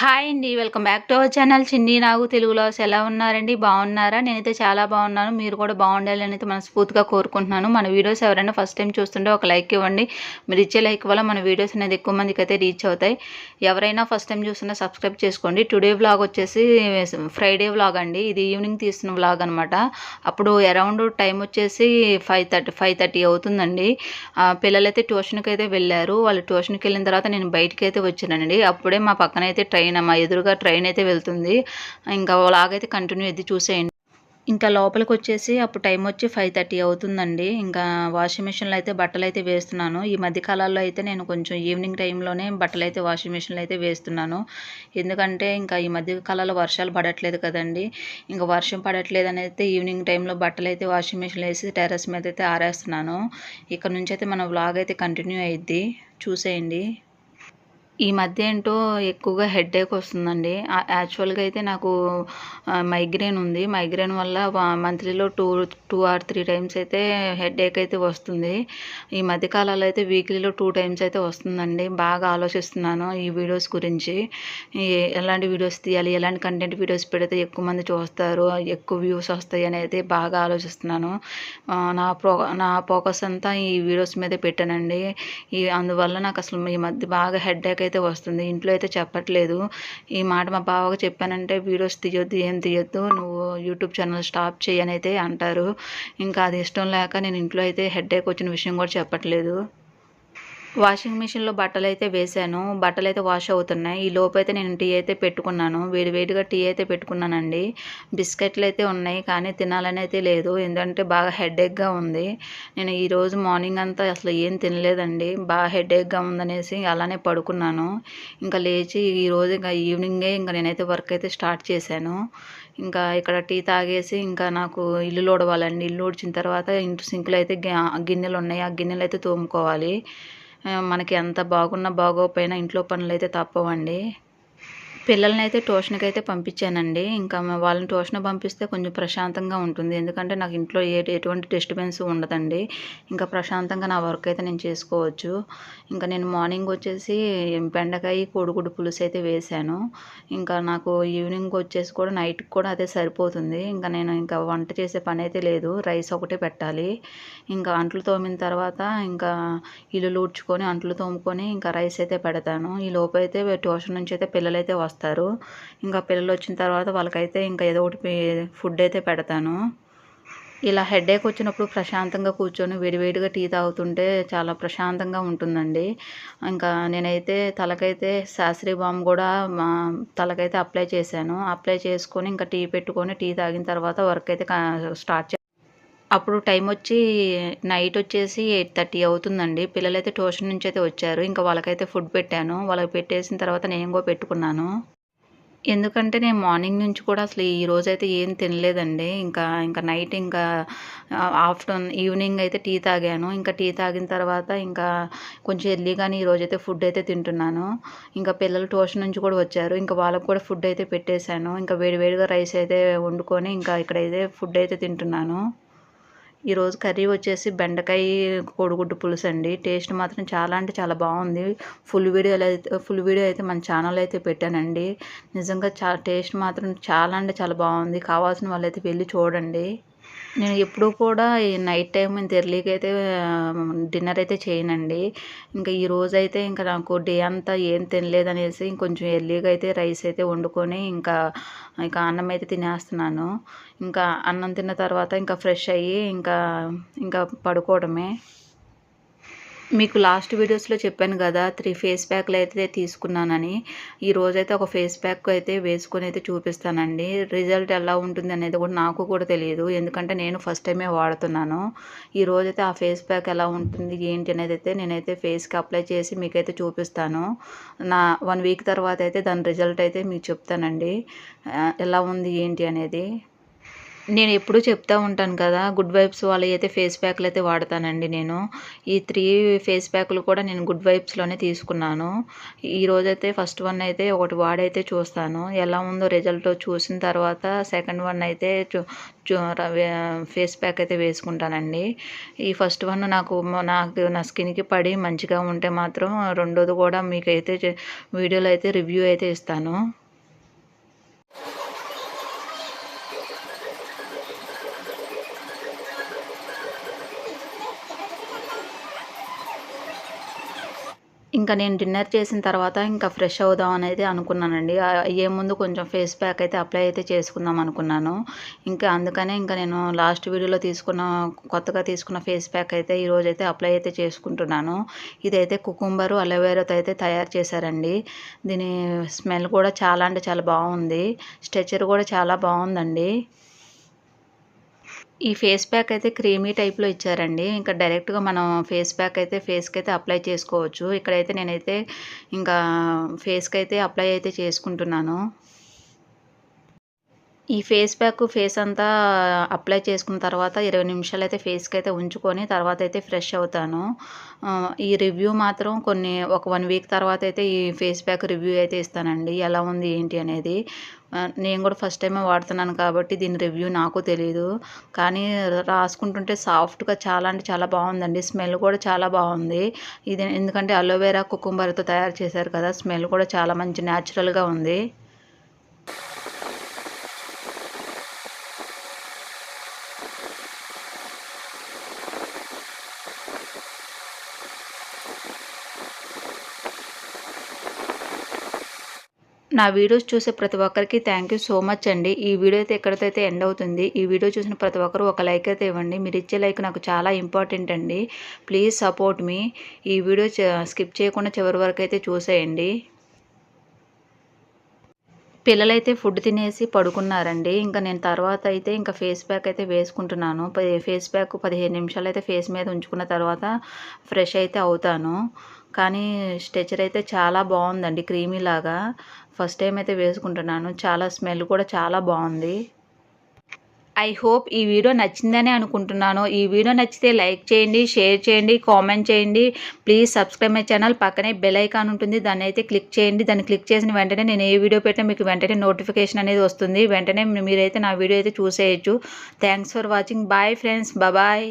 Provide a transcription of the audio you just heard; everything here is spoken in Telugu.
హాయ్ అండి welcome back to our channel Chinni Nagu తెలుగులో ఎలా ఉన్నారండి? బాగున్నారా? నేనైతే చాలా బాగున్నాను. మీరు కూడా బాగుండాలి అయితే మనస్ఫూర్తిగా కోరుకుంటున్నాను. మన వీడియోస్ ఎవరైనా ఫస్ట్ టైం చూస్తుంటే ఒక లైక్ ఇవ్వండి. మీరు ఇచ్చే లైక్ వల్ల మన వీడియోస్ అనేది ఎక్కువ మందికి అయితే రీచ్ అవుతాయి. ఎవరైనా ఫస్ట్ టైం చూస్తున్నా సబ్స్క్రైబ్ చేసుకోండి. టుడే వ్లాగ్ వచ్చేసి ఫ్రైడే వ్లాగ్ అండి. ఇది ఈవినింగ్ తీసిన వ్లాగ్ అనమాట అప్పుడు అరౌండ్ టైం వచ్చేసి ఫైవ్ థర్టీ ఫైవ్ థర్టీ అవుతుందండి. పిల్లలైతే ట్యూషన్కి అయితే వెళ్ళారు. వాళ్ళు ట్యూషన్కి వెళ్ళిన తర్వాత నేను బయటకి అయితే వచ్చానండి. అప్పుడే మా పక్కన అయితే ట్రైన్ మా ఎదురుగా ట్రైన్ అయితే వెళ్తుంది. ఇంకా లాగైతే కంటిన్యూ అయితే చూసేయండి. ఇంకా లోపలికి వచ్చేసి అప్పుడు టైం వచ్చి ఫైవ్ థర్టీ అవుతుందండి. ఇంకా వాషింగ్ మిషన్లో అయితే బట్టలు అయితే వేస్తున్నాను. ఈ మధ్య కాలాల్లో అయితే నేను కొంచెం ఈవినింగ్ టైంలోనే బట్టలు అయితే వాషింగ్ మిషన్లో అయితే వేస్తున్నాను. ఎందుకంటే ఇంకా ఈ మధ్యకాలంలో వర్షాలు పడట్లేదు కదండి. ఇంకా వర్షం పడట్లేదు అని అయితే ఈవినింగ్ టైంలో బట్టలు అయితే వాషింగ్ మిషన్లో వేసి టెర్రస్ మీద అయితే ఆరేస్తున్నాను. ఇక్కడ నుంచి అయితే మన వ్లాగ్ అయితే కంటిన్యూ అయ్యిద్ది చూసేయండి. ఈ మధ్య ఏంటో ఎక్కువగా హెడేక్ వస్తుందండి. యాక్చువల్గా అయితే నాకు మైగ్రేన్ ఉంది. మైగ్రేన్ వల్ల మంత్లీలో two two or three times అయితే హెడేక్ అయితే వస్తుంది. ఈ మధ్యకాలంలో అయితే వీక్లీలో టూ టైమ్స్ అయితే వస్తుందండి. బాగా ఆలోచిస్తున్నాను ఈ వీడియోస్ గురించి. ఎలాంటి వీడియోస్ తీయాలి ఎలాంటి కంటెంట్ వీడియోస్ పెడితే ఎక్కువ మంది చూస్తారు ఎక్కువ వ్యూస్ వస్తాయి అనేది బాగా ఆలోచిస్తున్నాను. నా ప్రో నా ఫోకస్ అంతా ఈ వీడియోస్ మీద పెట్టానండి. ఈ అందువల్ల నాకు అసలు ఈ మధ్య బాగా హెడేక్ అయితే వస్తుంది. ఇంట్లో అయితే చెప్పట్లేదు. ఈ మాట మా బావకు చెప్పానంటే వీడియోస్ తీయొద్దు ఏం తీయొద్దు నువ్వు యూట్యూబ్ ఛానల్ స్టాప్ చేయనైతే అంటారు. ఇంకా అది ఇష్టం లేక నేను ఇంట్లో అయితే హెడేక్ వచ్చిన విషయం కూడా చెప్పట్లేదు. వాషింగ్ మిషన్లో బట్టలు అయితే వేశాను. బట్టలు అయితే వాష్ అవుతున్నాయి. ఈ లోపు అయితే నేను టీ అయితే పెట్టుకున్నాను. వేడివేడిగా టీ అయితే పెట్టుకున్నానండి. బిస్కెట్లు అయితే ఉన్నాయి కానీ తినాలని అయితే లేదు. ఎందుకంటే బాగా హెడేక్గా ఉంది. నేను ఈరోజు మార్నింగ్ అంతా అసలు ఏం తినలేదండి. బాగా హెడేక్గా ఉందనేసి అలానే పడుకున్నాను. ఇంకా లేచి ఈరోజు ఇంకా ఈవినింగే ఇంకా నేనైతే వర్క్ అయితే స్టార్ట్ చేశాను. ఇంకా ఇక్కడ టీ తాగేసి ఇంకా నాకు ఇల్లు ఊడవాలండి ఇల్లు ఊడ్చిన తర్వాత ఇంటి సింకులు అయితే గిన్నెలు ఉన్నాయి ఆ గిన్నెలు అయితే తోముకోవాలి. మనకి ఎంత బాగున్నా బాగోకపోయినా ఇంట్లో పనులు అయితే తప్పవండి. పిల్లల్ని అయితే ట్యూషన్కి అయితే పంపించానండి. ఇంకా వాళ్ళని ట్యూషన్ పంపిస్తే కొంచెం ప్రశాంతంగా ఉంటుంది. ఎందుకంటే నాకు ఇంట్లో ఏ ఎటువంటి డిస్టర్బెన్స్ ఉండదండి. ఇంకా ప్రశాంతంగా నా వర్క్ అయితే నేను చేసుకోవచ్చు. ఇంకా నేను మార్నింగ్ వచ్చేసి బెండకాయ కోడిగుడ్డు పులుసు అయితే వేశాను ఇంకా నాకు ఈవినింగ్ వచ్చేసి కూడా నైట్కి కూడా అదే సరిపోతుంది. ఇంకా నేను ఇంకా వంట చేసే పని అయితే లేదు. రైస్ ఒకటే పెట్టాలి. ఇంకా అంట్లు తోమిన తర్వాత ఇంకా ఇల్లు ఊడ్చుకొని అంట్లు తోముకొని ఇంకా రైస్ అయితే పెడతాను. ఈ లోపు అయితే ట్యూషన్ నుంచి అయితే పిల్లలైతే వస్తాను వస్తారు వస్తారు ఇంకా పిల్లలు వచ్చిన తర్వాత వాళ్ళకైతే ఇంకా ఏదో ఒకటి ఫుడ్ అయితే పెడతాను. ఇలా హెడేక్ వచ్చినప్పుడు ప్రశాంతంగా కూర్చొని వేడివేడిగా టీ తాగుతుంటే చాలా ప్రశాంతంగా ఉంటుందండి. ఇంకా నేనైతే తలకైతే శాస్త్రీ బామ్ కూడా మా తలకైతే అప్లై చేశాను. అప్లై చేసుకొని ఇంకా టీ పెట్టుకొని టీ తాగిన తర్వాత వర్క్ అయితే స్టార్ట్ అప్పుడు టైం వచ్చి నైట్ వచ్చేసి ఎయిట్ థర్టీ అవుతుందండి. పిల్లలైతే ట్యూషన్ నుంచి అయితే వచ్చారు. ఇంకా వాళ్ళకైతే ఫుడ్ పెట్టాను. వాళ్ళకి పెట్టేసిన తర్వాత నేను కూడా పెట్టుకున్నాను. ఎందుకంటే నేను మార్నింగ్ నుంచి కూడా అసలు ఈ రోజైతే ఏం తినలేదండి. ఇంకా ఇంకా నైట్ ఇంకా ఆఫ్టర్నూన్ ఈవినింగ్ అయితే టీ తాగాను. ఇంకా టీ తాగిన తర్వాత ఇంకా కొంచెం ఎర్లీగానే ఈరోజైతే ఫుడ్ అయితే తింటున్నాను. ఇంకా పిల్లలు ట్యూషన్ నుంచి కూడా వచ్చారు. ఇంకా వాళ్ళకు కూడా ఫుడ్ అయితే పెట్టేశాను. ఇంకా వేడివేడిగా రైస్ అయితే వండుకొని ఇంకా ఇక్కడైతే ఫుడ్ అయితే తింటున్నాను. ఈరోజు కర్రీ వచ్చేసి బెండకాయ కోడిగుడ్డు పులుసు అండి టేస్ట్ మాత్రం చాలా అంటే చాలా బాగుంది. ఫుల్ వీడియోలు అయితే ఫుల్ వీడియో అయితే మన ఛానల్ అయితే పెట్టానండి. నిజంగా చాలా టేస్ట్ మాత్రం చాలా అంటే చాలా బాగుంది. కావాల్సిన వాళ్ళైతే వెళ్ళి చూడండి. నేను ఎప్పుడూ కూడా ఈ నైట్ టైం ఇంత ఎర్లీగా అయితే డిన్నర్ అయితే చేయనండి. ఇంకా ఈ రోజు అయితే ఇంకా నాకు డే అంతా ఏం తినలేదు అనేసి ఇంకొంచెం ఎర్లీగా అయితే రైస్ అయితే వండుకొని ఇంకా ఇంకా అన్నం అయితే తినేస్తున్నాను. ఇంకా అన్నం తిన్న తర్వాత ఇంకా ఫ్రెష్ అయ్యి ఇంకా ఇంకా పడుకోవడమే. మీకు లాస్ట్ వీడియోస్లో చెప్పాను కదా త్రీ ఫేస్ ప్యాక్లు అయితే తీసుకున్నానని. ఈ రోజైతే ఒక ఫేస్ ప్యాక్ అయితే వేసుకొని అయితే చూపిస్తానండి. రిజల్ట్ ఎలా ఉంటుంది అనేది కూడా నాకు కూడా తెలియదు. ఎందుకంటే నేను ఫస్ట్ టైమే వాడుతున్నాను. ఈ రోజైతే ఆ ఫేస్ ప్యాక్ ఎలా ఉంటుంది ఏంటి అనేది అయితే నేనైతే ఫేస్కి అప్లై చేసి మీకైతే చూపిస్తాను. నా వన్ వీక్ తర్వాత అయితే దాని రిజల్ట్ అయితే మీకు చెప్తానండి. ఎలా ఉంది ఏంటి అనేది. నేను ఎప్పుడూ చెప్తా ఉంటాను కదా గుడ్ వైబ్స్ వాళ్ళవి అయితే ఫేస్ ప్యాక్లు అయితే వాడతానండి నేను. ఈ త్రీ ఫేస్ ప్యాక్లు కూడా నేను గుడ్ వైబ్స్లోనే తీసుకున్నాను. ఈరోజైతే ఫస్ట్ వన్ అయితే ఒకటి వాడైతే చూస్తాను. ఎలా ఉందో రిజల్ట్ చూసిన తర్వాత సెకండ్ వన్ అయితే ఫేస్ ప్యాక్ అయితే వేసుకుంటానండి. ఈ ఫస్ట్ వన్ నాకు నాకు నా స్కిన్కి పడి మంచిగా ఉంటే మాత్రం రెండోది కూడా మీకైతే వీడియోలో అయితే రివ్యూ అయితే ఇస్తాను. ఇంకా నేను డిన్నర్ చేసిన తర్వాత ఇంకా ఫ్రెష్ అవుదాం అనేది అనుకున్నానండి. అయ్యే ముందు కొంచెం ఫేస్ ప్యాక్ అయితే అప్లై అయితే చేసుకుందాం అనుకున్నాను. ఇంకా అందుకనే ఇంకా నేను లాస్ట్ వీడియోలో తీసుకున్న కొత్తగా తీసుకున్న ఫేస్ ప్యాక్ అయితే ఈరోజు అయితే అప్లై అయితే చేసుకుంటున్నాను. ఇదైతే కుకుంబరు అలోవేరాతో అయితే తయారు చేశారండి. దీని స్మెల్ కూడా చాలా అంటే చాలా బాగుంది. స్ట్రెచర్ కూడా చాలా బాగుందండి. ఈ ఫేస్ ప్యాక్ అయితే క్రీమీ టైప్లో ఇచ్చారండి. ఇంకా డైరెక్ట్గా మనం ఫేస్ ప్యాక్ అయితే ఫేస్కి అయితే అప్లై చేసుకోవచ్చు. ఇక్కడైతే నేనైతే ఇంకా ఫేస్కి అయితే అప్లై అయితే చేసుకుంటున్నాను. ఈ ఫేస్ ప్యాక్ ఫేస్ అంతా అప్లై చేసుకున్న తర్వాత ఇరవై నిమిషాలు అయితే ఫేస్కి అయితే ఉంచుకొని తర్వాత అయితే ఫ్రెష్ అవుతాను. ఈ రివ్యూ మాత్రం కొన్ని ఒక వన్ వీక్ తర్వాత అయితే ఈ ఫేస్ ప్యాక్ రివ్యూ అయితే ఇస్తానండి. ఎలా ఉంది ఏంటి అనేది. నేను కూడా ఫస్ట్ టైమే వాడుతున్నాను కాబట్టి దీని రివ్యూ నాకు తెలియదు కానీ రాసుకుంటుంటే సాఫ్ట్గా చాలా అంటే చాలా బాగుందండి. స్మెల్ కూడా చాలా బాగుంది. ఇది ఎందుకంటే అలోవెరా కుకుంబర్తో తయారు చేశారు కదా స్మెల్ కూడా చాలా మంచి న్యాచురల్గా ఉంది. నా వీడియోస్ చూసే ప్రతి ఒక్కరికి థ్యాంక్ యూ సో మచ్ అండి. ఈ వీడియో అయితే ఎక్కడితో అయితే ఎండ్ అవుతుంది ఈ వీడియో చూసిన ప్రతి ఒక్కరు ఒక లైక్ అయితే ఇవ్వండి. మీరు ఇచ్చే లైక్ నాకు చాలా ఇంపార్టెంట్ అండి. ప్లీజ్ సపోర్ట్ మీ ఈ వీడియో స్కిప్ చేయకుండా చివరి వరకు అయితే చూసేయండి. పిల్లలైతే ఫుడ్ తినేసి పడుకున్నారండి. ఇంకా నేను తర్వాత అయితే ఇంకా ఫేస్ ప్యాక్ అయితే వేసుకుంటున్నాను. ఫేస్ ప్యాక్ పదిహేను నిమిషాలు అయితే ఫేస్ మీద ఉంచుకున్న తర్వాత ఫ్రెష్ అయితే అవుతాను. కానీ స్ట్రెచర్ అయితే చాలా బాగుందండి క్రీమీ లాగా. ఫస్ట్ టైం అయితే వేసుకుంటున్నాను చాలా స్మెల్ కూడా చాలా బాగుంది. ఐ హోప్ ఈ వీడియో నచ్చిందని అనుకుంటున్నాను. ఈ వీడియో నచ్చితే లైక్ చేయండి షేర్ చేయండి కామెంట్ చేయండి. ప్లీజ్ సబ్స్క్రైబ్ మై ఛానల్ పక్కనే బెల్ ఐకాన్ ఉంటుంది దాన్ని అయితే క్లిక్ చేయండి. దాన్ని క్లిక్ చేసిన వెంటనే నేను ఏ వీడియో పెట్టినా మీకు వెంటనే నోటిఫికేషన్ అనేది వస్తుంది. వెంటనే మీరైతే నా వీడియో అయితే చూసేయచ్చు. Thanks for watching. Bye friends. Bye.